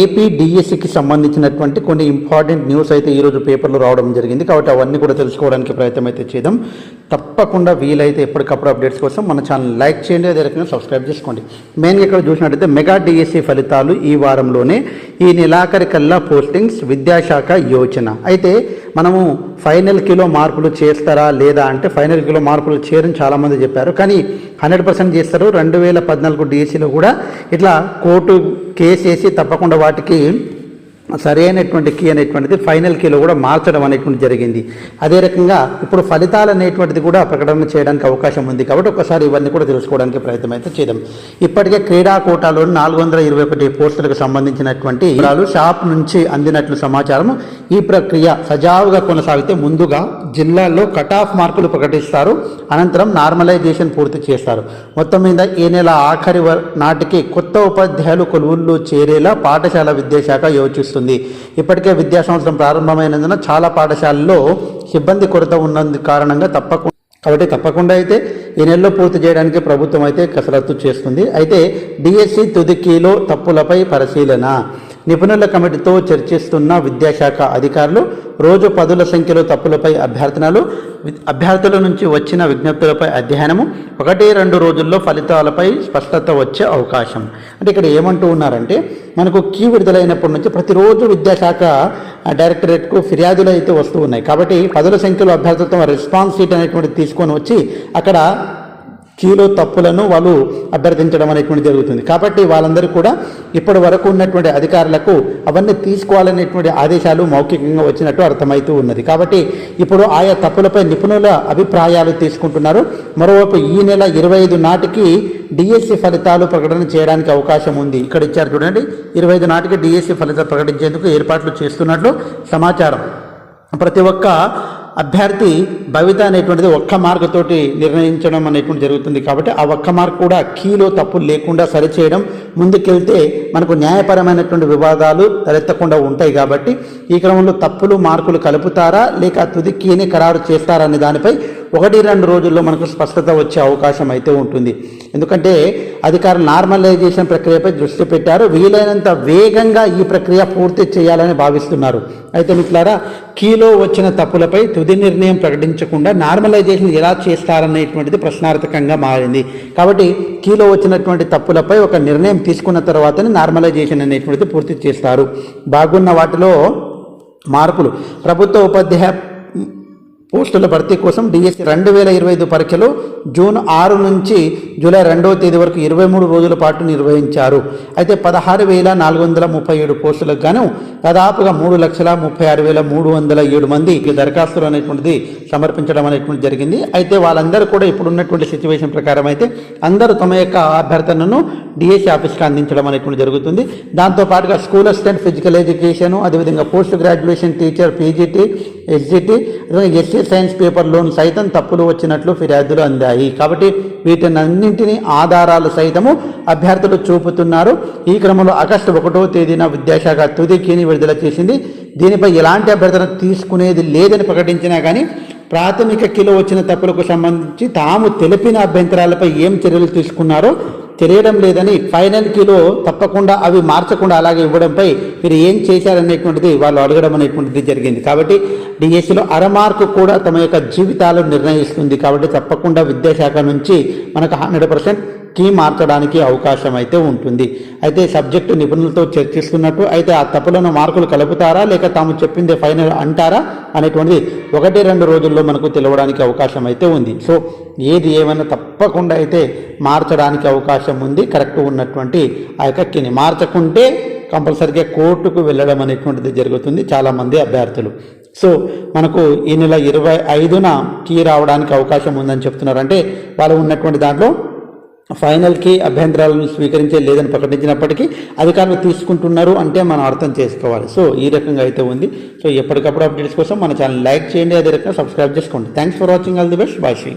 AP డిఎస్సికి సంబంధించినటువంటి కొన్ని ఇంపార్టెంట్ న్యూస్ అయితే ఈరోజు పేపర్లో రావడం జరిగింది. కాబట్టి అవన్నీ కూడా తెలుసుకోవడానికి ప్రయత్నం అయితే చేద్దాం. తప్పకుండా వీలైతే ఎప్పటికప్పుడు అప్డేట్స్ కోసం మన ఛానల్ లైక్ చేయండి. అదే రకంగా సబ్స్క్రైబ్ చేసుకోండి. మెయిన్గా ఇక్కడ చూసినట్టయితే మెగా డిఎస్సి ఫలితాలు ఈ వారంలోనే ఈ నెలాఖరి కల్లా పోస్టింగ్స్ విద్యాశాఖ యోచన. అయితే మనము ఫైనల్ కిలో మార్పులు చేస్తారా లేదా అంటే ఫైనల్ కిలో మార్పులు చేయరని చాలామంది చెప్పారు. కానీ హండ్రెడ్ పర్సెంట్ చేస్తారు. రెండు వేల పద్నాలుగు డిఎస్సిలో కూడా ఇట్లా కోర్టు కేసేసి వేసి తప్పకుండా వాటికి సరైనటువంటి కీ అనేటువంటిది ఫైనల్ కీలో కూడా మార్చడం అనేటువంటి జరిగింది. అదే రకంగా ఇప్పుడు ఫలితాలు అనేటువంటిది కూడా ప్రకటన చేయడానికి అవకాశం ఉంది కాబట్టి ఒకసారి ఇవన్నీ కూడా తెలుసుకోవడానికి ప్రయత్నం అయితే చేద్దాం. ఇప్పటికే క్రీడా కోటాలో నాలుగు వందల ఇరవై ఒకటి పోస్టులకు సంబంధించినటువంటి వివరాలు షాప్ నుంచి అందినట్లు సమాచారం ఈ ప్రక్రియ సజావుగా కొనసాగితే ముందుగా జిల్లాల్లో కట్ ఆఫ్ మార్కులు ప్రకటిస్తారు. అనంతరం నార్మలైజేషన్ పూర్తి చేస్తారు. మొత్తం మీద ఈ నెల ఆఖరి నాటికి కొత్త ఉపాధ్యాయులు కొలువుల్లో చేరేలా పాఠశాల విద్యాశాఖ యోచిస్తుంది. ఇప్పటికే విద్యా సంవత్సరం ప్రారంభమైనందున చాలా పాఠశాలల్లో సిబ్బంది కొరత ఉన్నందు కారణంగా తప్పకుండా కాబట్టి తప్పకుండా అయితే ఈ నెలలో పూర్తి చేయడానికి ప్రభుత్వం అయితే కసరత్తు చేస్తుంది. అయితే డిఎస్సి తుదికీలో తప్పులపై పరిశీలన. నిపుణుల కమిటీతో చర్చిస్తున్న విద్యాశాఖ అధికారులు రోజు పదుల సంఖ్యలో తప్పులపై అభ్యర్థనలు అభ్యర్థుల నుంచి వచ్చిన విజ్ఞప్తులపై అధ్యయనము ఒకటి రెండు రోజుల్లో ఫలితాలపై స్పష్టత వచ్చే అవకాశం. అంటే ఇక్కడ ఏమంటూ ఉన్నారంటే మనకు కీ విడుదలైనప్పటి నుంచి ప్రతిరోజు విద్యాశాఖ డైరెక్టరేట్కు ఫిర్యాదులు అయితే వస్తూ ఉన్నాయి. కాబట్టి పదుల సంఖ్యలో అభ్యర్థులతో రెస్పాన్స్ షీట్ అనేటువంటిది తీసుకొని వచ్చి అక్కడ కీలో తప్పులను వాళ్ళు అభ్యర్థించడం అనేటువంటి జరుగుతుంది. కాబట్టి వాళ్ళందరూ కూడా ఇప్పటి వరకు ఉన్నటువంటి అధికారులకు అవన్నీ తీసుకోవాలనేటువంటి ఆదేశాలు మౌఖికంగా వచ్చినట్టు అర్థమవుతూ ఉన్నది. కాబట్టి ఇప్పుడు ఆయా తప్పులపై నిపుణుల అభిప్రాయాలు తీసుకుంటున్నారు. మరోవైపు ఈ నెల ఇరవై ఐదు నాటికి డిఎస్సి ఫలితాలు ప్రకటన చేయడానికి అవకాశం ఉంది. ఇక్కడ ఇచ్చారు చూడండి ఇరవై ఐదు నాటికి డిఎస్సి ఫలితాలు ప్రకటించేందుకు ఏర్పాట్లు చేస్తున్నట్లు సమాచారం. ప్రతి ఒక్క అభ్యర్థి భవిత అనేటువంటిది ఒక్క మార్కుతోటి నిర్ణయించడం అనేటువంటి జరుగుతుంది కాబట్టి ఆ ఒక్క మార్క్ కూడా కీలో తప్పులు లేకుండా సరిచేయడం. ముందుకెళ్తే మనకు న్యాయపరమైనటువంటి వివాదాలు తలెత్తకుండా ఉంటాయి కాబట్టి ఈ క్రమంలో తప్పులు మార్కులు కలుపుతారా లేక తుది కీని ఖరారు చేస్తారా అనే దానిపై ఒకటి రెండు రోజుల్లో మనకు స్పష్టత వచ్చే అవకాశం అయితే ఉంటుంది. ఎందుకంటే అధికారులు నార్మలైజేషన్ ప్రక్రియపై దృష్టి పెట్టారు. వీలైనంత వేగంగా ఈ ప్రక్రియ పూర్తి చేయాలని భావిస్తున్నారు. అయితే మిట్లారా కీలో వచ్చిన తప్పులపై తుది నిర్ణయం ప్రకటించకుండా నార్మలైజేషన్ ఎలా చేస్తారనేటువంటిది ప్రశ్నార్థకంగా మారింది. కాబట్టి కీలో వచ్చినటువంటి తప్పులపై ఒక నిర్ణయం తీసుకున్న తర్వాతనే నార్మలైజేషన్ అనేటువంటిది పూర్తి చేస్తారు. బాగున్న వాటిలో మార్పులు. ప్రభుత్వ ఉపాధ్యాయ పోస్టుల భర్తీ కోసం డిఎస్సి రెండు వేల ఇరవై ఐదు పరీక్షలు జూన్ ఆరు నుంచి జూలై రెండవ తేదీ వరకు ఇరవై మూడు రోజుల పాటు నిర్వహించారు. అయితే పదహారు వేల నాలుగు వందల ముప్పై ఏడు పోస్టులకు గాను దాదాపుగా మూడు లక్షల ముప్పై ఆరు వేల మూడు వందల ఏడు మంది దరఖాస్తులు అనేటువంటిది సమర్పించడం అనేటువంటి జరిగింది. అయితే వాళ్ళందరూ కూడా ఇప్పుడు ఉన్నటువంటి సిచ్యువేషన్ ప్రకారం అయితే అందరూ తమ యొక్క అభ్యర్థనను డిఎస్సి ఆఫీస్కి అందించడం అనేటువంటి జరుగుతుంది. దాంతో పాటుగా స్కూల్ అసిస్టెంట్ ఫిజికల్ ఎడ్యుకేషన్ అదేవిధంగా post graduation teacher PGT SGT SC science పేపర్లోను సైతం తప్పులు వచ్చినట్లు ఫిర్యాదులు అందాయి. కాబట్టి వీటినన్నింటినీ ఆధారాలు సైతము అభ్యర్థులు చూపుతున్నారు. ఈ క్రమంలో ఆగస్టు ఒకటో తేదీన విద్యాశాఖ తుది కీని విడుదల చేసింది. దీనిపై ఎలాంటి అభ్యర్థన తీసుకునేది లేదని ప్రకటించినా కానీ ప్రాథమిక కిలో వచ్చిన తప్పులకు సంబంధించి తాము తెలిపిన అభ్యంతరాలపై ఏం చర్యలు తీసుకున్నారో తెలియడం లేదని ఫైనల్ కిలో తప్పకుండా అవి మార్చకుండా అలాగే ఇవ్వడంపై మీరు ఏం చేశారనేటువంటిది వాళ్ళు అడగడం అనేటువంటిది జరిగింది. కాబట్టి డిఎస్సిలో అరమార్కు కూడా తమ యొక్క జీవితాలు నిర్ణయిస్తుంది. కాబట్టి తప్పకుండా విద్యాశాఖ నుంచి మనకు హండ్రెడ్ పర్సెంట్ కీ మార్చడానికి అవకాశం అయితే ఉంటుంది. అయితే సబ్జెక్టు నిపుణులతో చర్చిస్తున్నట్టు అయితే ఆ తప్పులను మార్కులు కలుపుతారా లేక తాము చెప్పింది ఫైనల్ అంటారా అనేటువంటిది ఒకటి రెండు రోజుల్లో మనకు తెలవడానికి అవకాశం అయితే ఉంది. సో ఏది ఏమైనా తప్పకుండా అయితే మార్చడానికి అవకాశం ఉంది. కరెక్ట్ ఉన్నటువంటి ఆ యొక్క కీని మార్చకుంటే కంపల్సరిగా కోర్టుకు వెళ్ళడం అనేటువంటిది జరుగుతుంది చాలామంది అభ్యర్థులు. సో మనకు ఈ నెల ఇరవై ఐదున కీ రావడానికి అవకాశం ఉందని చెప్తున్నారు అంటే వాళ్ళు ఉన్నటువంటి దాంట్లో ఫైనల్కి అభ్యంతరాలను స్వీకరించే లేదని ప్రకటించినప్పటికీ అధికారులు తీసుకుంటున్నారు అంటే మనం అర్థం చేసుకోవాలి. సో ఈ రకంగా అయితే ఉంది. సో ఎప్పటికప్పుడు అప్డేట్స్ కోసం మన ఛానల్ లైక్ చేయండి. అదే రకంగా సబ్స్క్రైబ్ చేసుకోండి. Thanks for watching. All the best. Bye Shri